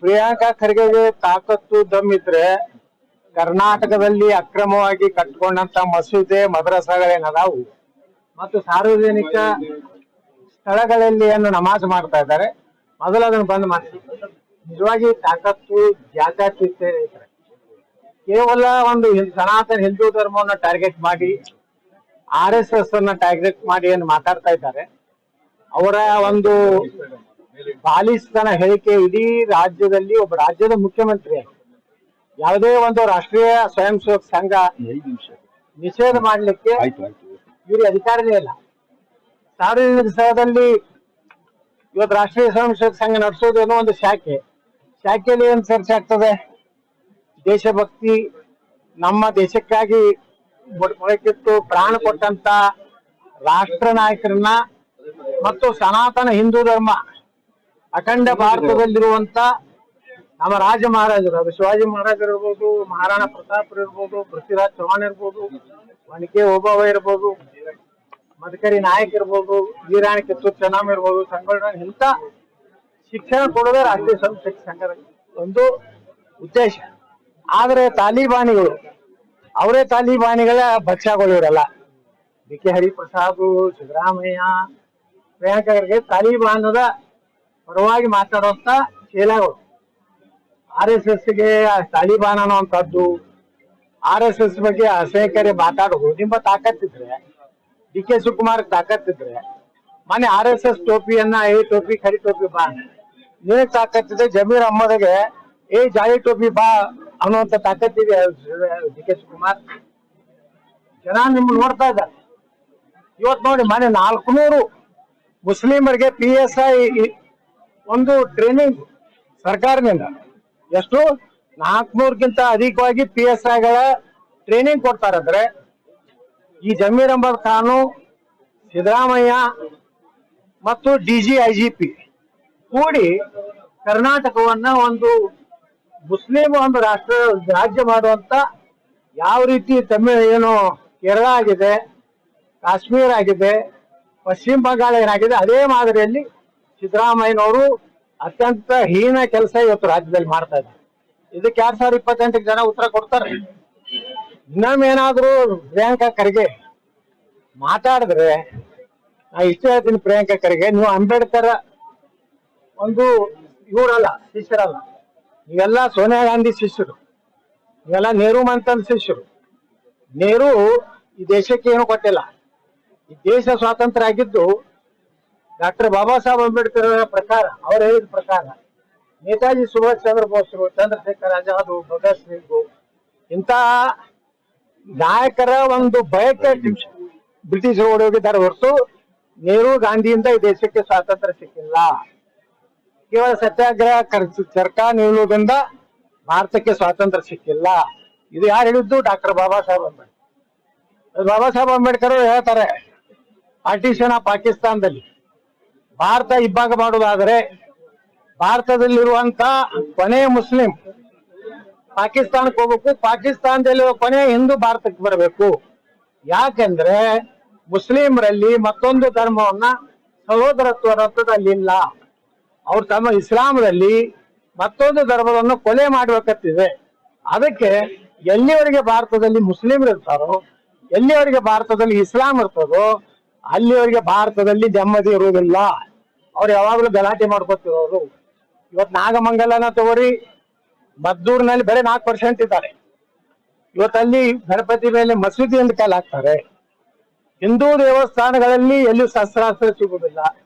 ಪ್ರಿಯಾಂಕಾ ಖರ್ಗೆಗೆ ತಾಕತ್ತು, ದಮ್ ಇದ್ರೆ ಕರ್ನಾಟಕದಲ್ಲಿ ಅಕ್ರಮವಾಗಿ ಕಟ್ಕೊಂಡಂತ ಮಸೂದೆ ಮದ್ರಸಾಗಳೇನದಾವು? ಮತ್ತು ಸಾರ್ವಜನಿಕ ಸ್ಥಳಗಳಲ್ಲಿ ಏನು ನಮಾಜ್ ಮಾಡ್ತಾ ಇದ್ದಾರೆ, ಮೊದಲು ಅದನ್ನು ಬಂದ್ ಮಾಡಿ. ನಿಜವಾಗಿ ತಾಕತ್ತು ಜಾತ್ಯತೀತ ಇದ್ರೆ. ಕೇವಲ ಒಂದು ಸನಾತನ ಹಿಂದೂ ಧರ್ಮವನ್ನು ಟಾರ್ಗೆಟ್ ಮಾಡಿ ಆರ್ ಎಸ್ ಎಸ್ ಅನ್ನ ಟಾರ್ಗೆಟ್ ಮಾಡಿ ಏನು ಮಾತಾಡ್ತಾ ಇದ್ದಾರೆ, ಅವರ ಒಂದು ಬಾಲಿಸ್ತನ ಹೇಳಿಕೆ ಇಡೀ ರಾಜ್ಯದಲ್ಲಿ ಒಬ್ಬ ರಾಜ್ಯದ ಮುಖ್ಯಮಂತ್ರಿ. ಯಾವುದೇ ಒಂದು ರಾಷ್ಟ್ರೀಯ ಸ್ವಯಂ ಸೇವಕ ಸಂಘ ನಿಷೇಧ ಮಾಡಲಿಕ್ಕೆ ಇವರು ಅಧಿಕಾರನೇ ಇಲ್ಲ. ಸಾರ್ವಜನಿಕ ಸ್ಥಳದಲ್ಲಿ ಇವತ್ತು ರಾಷ್ಟ್ರೀಯ ಸ್ವಯಂ ಸೇವಕ ಸಂಘ ನಡೆಸೋದು ಏನೋ ಒಂದು ಶಾಖೆ. ಶಾಖೆಯಲ್ಲಿ ಏನ್ ಚರ್ಚೆ ಆಗ್ತದೆ? ದೇಶಭಕ್ತಿ ನಮ್ಮ ದೇಶಕ್ಕಾಗಿ ಮೊಳಕಿಟ್ಟು ಪ್ರಾಣ ಕೊಟ್ಟಂತ ರಾಷ್ಟ್ರ ನಾಯಕರನ್ನ ಮತ್ತು ಸನಾತನ ಹಿಂದೂ ಧರ್ಮ ಅಖಂಡ ಭಾರತದಲ್ಲಿರುವಂತ ನಮ್ಮ ರಾಜ ಮಹಾರಾಜರು ಅದು ಶಿವಾಜಿ ಮಹಾರಾಜರು ಇರ್ಬೋದು ಮಹಾರಾಣಾ ಪ್ರತಾಪ್ ಇರ್ಬೋದು ಪೃಥ್ವಿರಾಜ್ ಚೌಹಾಣ್ ಇರ್ಬೋದು ಒನಕೆ ಓಬವ್ವ ಇರ್ಬೋದು ಮದಕರಿ ನಾಯಕ್ ಇರ್ಬೋದು ವೀರಾಣಿ ಕಿತ್ತೂರು ಚೆನ್ನಮ್ಮ ಇರ್ಬೋದು ಸಂಗೊಳ್ಳ ಇಂಥ ಶಿಕ್ಷಣ ಕೊಡೋದೇ ರಾಷ್ಟ್ರೀಯ ಸಂಸ್ಥೆ ಸಂಘದ ಒಂದು ಉದ್ದೇಶ. ಆದರೆ ತಾಲಿಬಾನಿಗಳು ಅವರೇ ತಾಲಿಬಾನಿಗಳ ಭಕ್ಷಗಳಿರಲ್ಲ ಡಿ ಕೆ ಹರಿಪ್ರಸಾದ್ ಸಿದ್ದರಾಮಯ್ಯ ಪ್ರಿಯಾಂಕಾ ಖರ್ಗೆ ತಾಲಿಬಾನದ ಪರವಾಗಿ ಮಾತಾಡುವಂತ ಚೇಲಾಗಳು ಆರ್ ಎಸ್ ಎಸ್ಗೆ ತಾಲಿಬಾನ್ ಅನ್ನುವಂಥದ್ದು ಆರ್ ಎಸ್ ಎಸ್ ಬಗ್ಗೆ ಅಸಹ್ಯಕರ ಮಾತಾಡೋದು, ನಿಮ್ಮ ತಾಕತ್ತಿದ್ರೆ, ಡಿ ಕೆ ಶಿವಕುಮಾರ್ ತಾಕತ್ತಿದ್ರೆ, ಮನೆ ಆರ್ ಎಸ್ ಎಸ್ ಟೋಪಿಯನ್ನ ಏ ಟೋಪಿ ಕರಿ ಟೋಪಿ ಬಾ ನಿನಗ್ ತಾಕತ್ತಿದೆ ಜಮೀರ್ ಅಹಮ್ಮದ್ಗೆ ಏ ಜಾಯಿ ಟೋಪಿ ಬಾ ಅನ್ನುವಂತ ತಾಕತ್ತಿದೆ ಡಿ ಕೆ ಶಿವಕುಮಾರ್. ಜನ ನಿಮ್ ನೋಡ್ತಾ ಇದ್ದಾರೆ. ಇವತ್ತು ನೋಡಿ ಮನೆ ನಾಲ್ಕು ನೂರು ಮುಸ್ಲಿಮರಿಗೆ ಪಿ ಎಸ್ ಐ ಒಂದು ಟ್ರೈನಿಂಗ್ ಸರ್ಕಾರದಿಂದ. ಎಷ್ಟು ನಾಲ್ಕುನೂರಕ್ಕಿಂತ ಅಧಿಕವಾಗಿ ಪಿ ಎಸ್ ಐಗಳ ಟ್ರೈನಿಂಗ್ ಕೊಡ್ತಾರಂದ್ರೆ, ಈ ಜಮೀರ್ ಅಹಮದ್ ಖಾನು, ಸಿದ್ದರಾಮಯ್ಯ ಮತ್ತು D G I G P ಕೂಡಿ ಕರ್ನಾಟಕವನ್ನ ಒಂದು ಮುಸ್ಲಿಂ ಒಂದು ರಾಷ್ಟ್ರ, ರಾಜ್ಯ ಮಾಡುವಂತ ಯಾವ ರೀತಿ ತಮಿಳು ಏನು ಕೇರಳ ಆಗಿದೆ, ಕಾಶ್ಮೀರ ಆಗಿದೆ, ಪಶ್ಚಿಮ ಬಂಗಾಳ ಏನಾಗಿದೆ, ಅದೇ ಮಾದರಿಯಲ್ಲಿ ಸಿದ್ದರಾಮಯ್ಯನವರು ಅತ್ಯಂತ ಹೀನ ಕೆಲಸ ಇವತ್ತು ರಾಜ್ಯದಲ್ಲಿ ಮಾಡ್ತಾ ಇದ್ದಾರೆ. ಇದಕ್ಕೆ ಎರಡ್ ಸಾವಿರದ ಇಪ್ಪತ್ತೆಂಟಕ್ಕೆ ಜನ ಉತ್ತರ ಕೊಡ್ತಾರೆ. ಇನ್ನೊಮ್ಮೇನಾದ್ರೂ ಪ್ರಿಯಾಂಕಾ ಖರ್ಗೆ ಮಾತಾಡಿದ್ರೆ, ನಾ ಇಷ್ಟ ಹೇಳ್ತೀನಿ ಪ್ರಿಯಾಂಕಾ ಖರ್ಗೆ, ನೀವು ಅಂಬೇಡ್ಕರ್ ಒಂದು ಇವರಲ್ಲ, ಶಿಷ್ಯರಲ್ಲ. ನೀವೆಲ್ಲ ಸೋನಿಯಾ ಗಾಂಧಿ ಶಿಷ್ಯರು. ನೀವೆಲ್ಲ ನೆಹರು ಮಂತನ್ ಶಿಷ್ಯರು. ನೆಹರು ಈ ದೇಶಕ್ಕೆ ಏನು ಕೊಟ್ಟಿಲ್ಲ. ಈ ದೇಶ ಸ್ವಾತಂತ್ರ್ಯ ಆಗಿದ್ದು ಡಾಕ್ಟರ್ ಬಾಬಾ ಸಾಹೇಬ್ ಅಂಬೇಡ್ಕರ್ ಅವರ ಪ್ರಕಾರ ಅವ್ರು ಹೇಳಿದ ಪ್ರಕಾರ ನೇತಾಜಿ ಸುಭಾಷ್ ಚಂದ್ರ ಬೋಸ್ರು ಚಂದ್ರಶೇಖರ್ ಆಜಾದ್ ಭಗತ್ ಸಿಂಗ್ ಇಂತ ನಾಯಕರ ಒಂದು ಬಯಕೆ ಬ್ರಿಟಿಷರು ಓಡೋಗಿದ್ದಾರೆ ಹೊರತು ನೆಹರು ಗಾಂಧಿಯಿಂದ ಈ ದೇಶಕ್ಕೆ ಸ್ವಾತಂತ್ರ್ಯ ಸಿಕ್ಕಿಲ್ಲ. ಕೇವಲ ಸತ್ಯಾಗ್ರಹ ಖರ್ಚು ಚರ್ಕಾ ನಿಲ್ಲುವುದರಿಂದ ಭಾರತಕ್ಕೆ ಸ್ವಾತಂತ್ರ್ಯ ಸಿಕ್ಕಿಲ್ಲ. ಇದು ಯಾರು ಹೇಳಿದ್ದು? ಡಾಕ್ಟರ್ ಬಾಬಾ ಸಾಹೇಬ್ ಅಂಬೇಡ್ಕರ್. ಬಾಬಾ ಸಾಹೇಬ್ ಅಂಬೇಡ್ಕರ್ ಅವ್ರು ಹೇಳ್ತಾರೆ ಪಾರ್ಟಿಷನ್ ಆ ಪಾಕಿಸ್ತಾನದಲ್ಲಿ. ಭಾರತ ಇಬ್ಬಾಗ ಮಾಡುವುದಾದರೆ ಭಾರತದಲ್ಲಿರುವಂತ ಕೊನೆ ಮುಸ್ಲಿಂ ಪಾಕಿಸ್ತಾನಕ್ಕೆ ಹೋಗ್ಬೇಕು. ಪಾಕಿಸ್ತಾನದಲ್ಲಿರುವ ಕೊನೆ ಹಿಂದೂ ಭಾರತಕ್ಕೆ ಬರಬೇಕು. ಯಾಕೆಂದ್ರೆ ಮುಸ್ಲಿಮರಲ್ಲಿ ಮತ್ತೊಂದು ಧರ್ಮವನ್ನ ಸಹೋದರತ್ವ ರಥದಲ್ಲಿಲ್ಲ. ಅವ್ರು ತಮ್ಮ ಇಸ್ಲಾಮದಲ್ಲಿ ಮತ್ತೊಂದು ಧರ್ಮವನ್ನು ಕೊಲೆ ಮಾಡಬೇಕತ್ತಿದೆ ಅದಕ್ಕೆ ಎಲ್ಲಿವರೆಗೆ ಭಾರತದಲ್ಲಿ ಮುಸ್ಲಿಮರು ಇರ್ತಾರೋ, ಎಲ್ಲಿವರೆಗೆ ಭಾರತದಲ್ಲಿ ಇಸ್ಲಾಂ ಇರ್ತದೋ, ಅಲ್ಲಿವರೆಗೆ ಭಾರತದಲ್ಲಿ ನೆಮ್ಮದಿ ಇರುವುದಿಲ್ಲ. ಅವ್ರು ಯಾವಾಗಲೂ ಗಲಾಟೆ ಅವರು ಇವತ್ತು ನಾಗಮಂಗಲನ ತಗೋರಿ ಮದ್ದೂರಿನಲ್ಲಿ ಬರೀ ನಾಲ್ಕು ಪರ್ಸೆಂಟ್ ಇದ್ದಾರೆ ಇವತ್ತಲ್ಲಿ ಗಣಪತಿ ಮೇಲೆ ಮಸೀದಿ ಅಂತ ಕಾಲ್ ಹಾಕ್ತಾರೆ ಹಿಂದೂ ದೇವಸ್ಥಾನಗಳಲ್ಲಿ ಎಲ್ಲೂ ಶಸ್ತ್ರಾಸ್ತ್ರ ಸಿಗುವುದಿಲ್ಲ.